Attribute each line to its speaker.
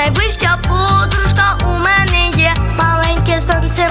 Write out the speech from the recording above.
Speaker 1: Найближча подружка у мене є, маленьке сонце.